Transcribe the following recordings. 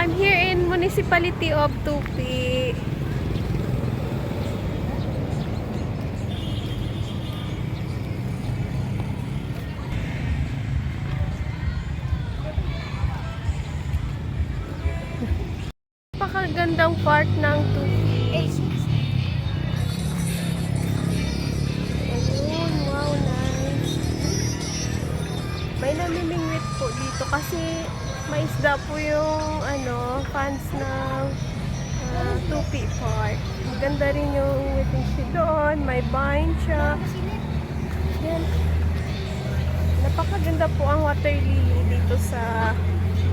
I'm here in Municipality of Tupi. Napakagandang park ng Tupi. Ayun, wow, nice. May namimingwit po dito kasi may isda po yung ano, fans ng uh, Tupi Park. Maganda rin yung waiting siya doon. May vine siya. Yan. Napakaganda po ang water lily dito sa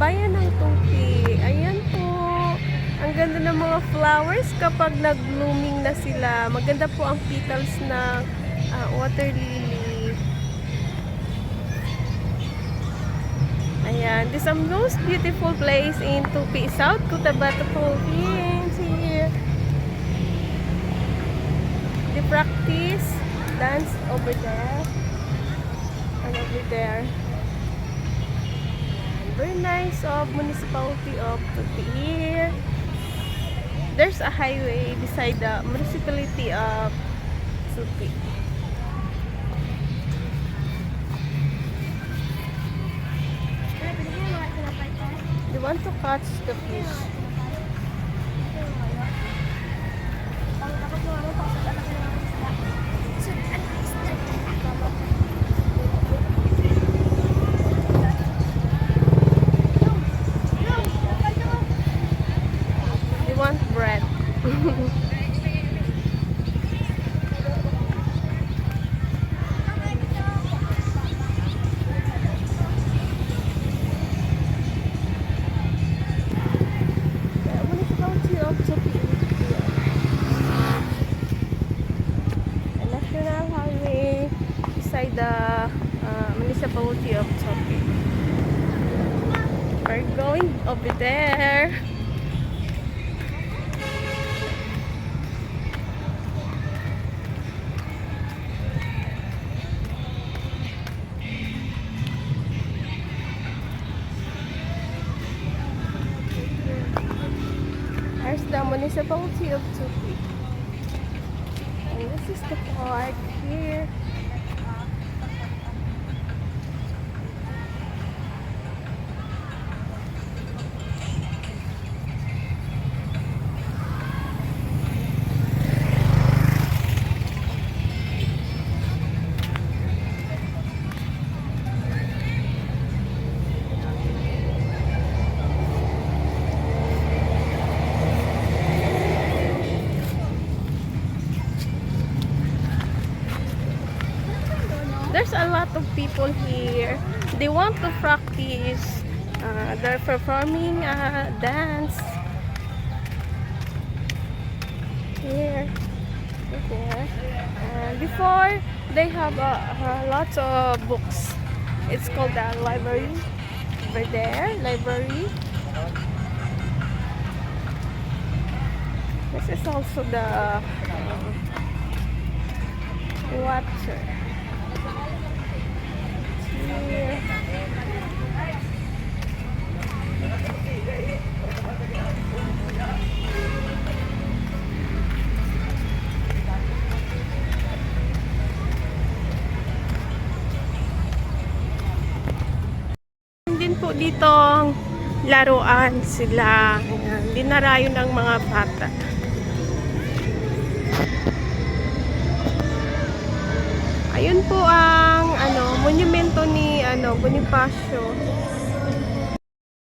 bayan ng Tupi. Ayan po. Ang ganda ng mga flowers kapag nag-blooming na sila. Maganda po ang petals ng ah, water lily. Ayan. This is the most beautiful place in Tupi, South Cotabato Province here. They practice dance over there and over there. Very nice of municipality of Tupi here. There's a highway beside the municipality of Tupi. cuts the fish. Want bread. the uh, municipality of Tupi. We're going over there. The municipality of Tupi. And this is the park here. There's a lot of people here. They want to practice. Uh, they're performing uh, dance. Here. There. And before, they have uh, uh, lots of books. It's called the library. Over there, library. This is also the uh, water. Din po dito laruan sila. Ayan, dinarayo ng mga bata. Ayun po ang ano, monumento ni ano, Bonifacio.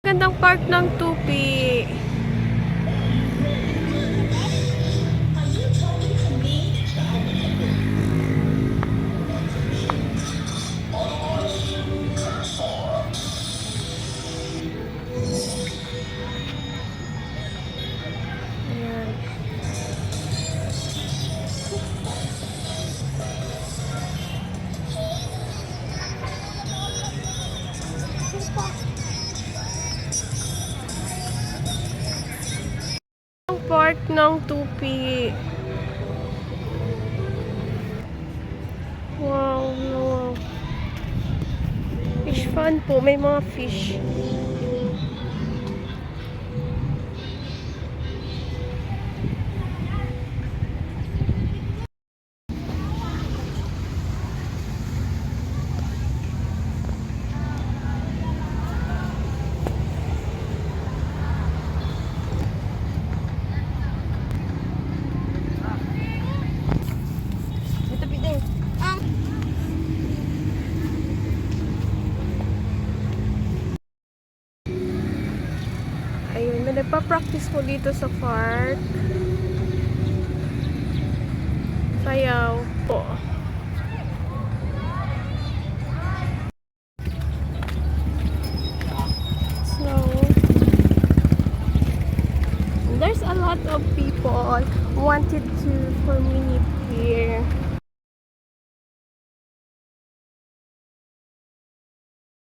Gandang park ng Tupi. Ng Tupi. Wow, wow. Fish fun po. May mga fish. Nagpa-practice ko dito sa park. Sayaw po. Slow. There's a lot of people wanted to for me here.